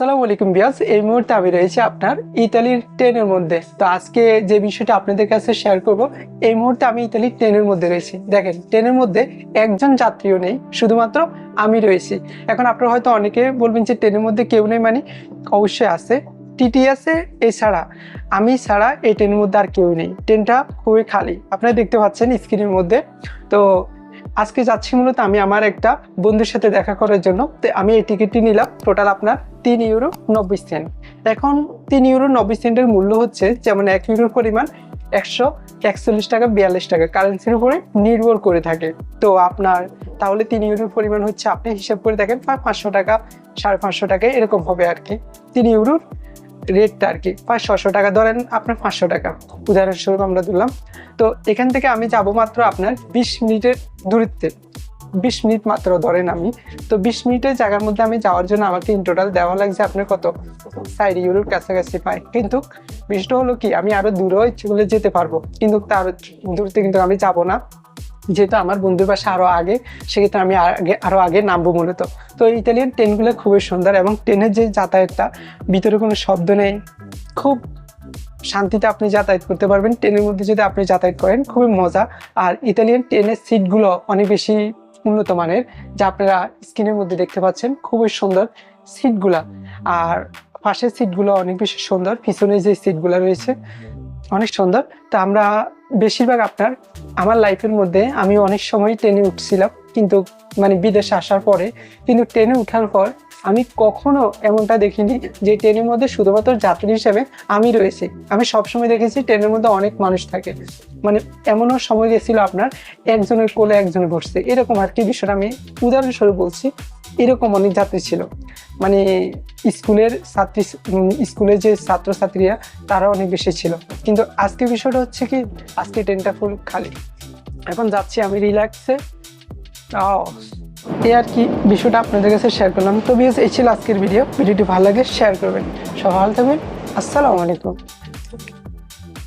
সালাম আলাইকুম বিয়াস এই মুহূর্তে আমি রয়েছি আপনার ইতালির ট্রেনের মধ্যে। তো আজকে যে বিষয়টা আপনাদের কাছে শেয়ার করব, এই মুহূর্তে আমি ইতালির ট্রেনের মধ্যে রয়েছি। দেখেন, ট্রেনের মধ্যে একজন যাত্রীও নেই, শুধুমাত্র আমি রয়েছি। এখন আপনারা হয়তো অনেকে বলবেন যে ট্রেনের মধ্যে কেউ নেই মানে অবশ্যই আছে, টিটি আছে, এছাড়া আমি ছাড়া এই ট্রেনের মধ্যে আর কেউ নেই। ট্রেনটা খুবই খালি। আপনারা দেখতে পাচ্ছেন স্ক্রিনের মধ্যে। তো আজকে যাচ্ছি মূলত আমি আমার একটা বন্ধুর সাথে দেখা করার জন্য। তো আমি এই টিকিটটি নিলাম। টোটাল আপনার তিন ইউরো নব্বই সেন্ট এখন তিন ইউরো নব্বই সেন্টের মূল্য হচ্ছে যেমন এক ইউরোর পরিমাণ একশো একচল্লিশ টাকা, বিয়াল্লিশ টাকা। কারেন্সির উপরে নির্ভর করে থাকে। তো আপনার তাহলে তিন ইউরোর পরিমাণ হচ্ছে আপনি হিসাব করে দেখেন প্রায় পাঁচশো টাকা, সাড়ে পাঁচশো টাকা এরকম হবে আর কি। তিন ইউরোর রেটটা আর কি। প্রায় ছশো টাকা ধরেন আপনার পাঁচশো টাকা। উদাহরণস্বরূপ আমরা দিলাম তো এখান থেকে আমি যাব মাত্র আপনার বিশ মিনিটের দূরত্বে। বিশ মিনিট মাত্র ধরেন আমি। তো বিশ মিনিটের জায়গার মধ্যে আমি যাওয়ার জন্য আমাকে ইন টোটাল দেওয়া লাগছে আপনার কত? সাইড ইউরোর কাছাকাছি পাই কিন্তু বিষয়টা হলো কি, আমি আরও দূরেও ইচ্ছে করলে যেতে পারব। কিন্তু তার দূরত্বে কিন্তু আমি যাব না। যেহেতু আমার বন্ধুর বাসা আরও আগে, সেক্ষেত্রে আমি আগে আরও আগে নামবো মূলত। তো ইতালিয়ান ট্রেনগুলো খুবই সুন্দর এবং ট্রেনের যে যাতায়াতটা, ভিতরে কোনো শব্দ নেই। খুব শান্তিতে আপনি যাতায়াত করতে পারবেন। ট্রেনের মধ্যে যদি আপনি যাতায়াত করেন, খুবই মজা। আর ইতালিয়ান ট্রেনের সিটগুলো অনেক বেশি উন্নত মানের, যা আপনারা স্ক্রিনের মধ্যে দেখতে পাচ্ছেন। খুবই সুন্দর সিটগুলা। আর পাশের সিটগুলো অনেক বেশি সুন্দর, পিছনে যে সিটগুলো রয়েছে, অনেক সুন্দর। তো আমরা বেশিরভাগ আপনার, আমার লাইফের মধ্যে আমি অনেক সময় ট্রেনে উঠছিলাম। কিন্তু মানে বিদেশে আসার পরে, কিন্তু ট্রেনে ওঠার পর আমি কখনো এমনটা দেখিনি যে ট্রেনের মধ্যে শুধুমাত্র যাত্রী হিসেবে আমি রয়েছি। আমি সবসময় দেখেছি ট্রেনের মধ্যে অনেক মানুষ থাকে। মানে এমনও সময় গেছিল আপনার, একজনের কোলে একজন বসছে। এরকম আর কি বিষয়টা আমি উদাহরণস্বরূপ বলছি, এরকম অনেক যাত্রী ছিল। মানে স্কুলের ছাত্রী স্কুলের যে ছাত্রছাত্রীরা, তারা অনেক বেশি ছিল। কিন্তু আজকে বিষয়টা হচ্ছে কি, আজকে ট্রেনটা ফুল খালি। এখন যাচ্ছি আমি রিল্যাক্সে। এই আর কি বিষয়টা আপনাদের কাছে শেয়ার করলাম। তো বিএস এই ছিল আজকের ভিডিও ভিডিওটি ভালো লাগে শেয়ার করবেন। সব ভালো থাকবেন। আসসালামু আলাইকুম।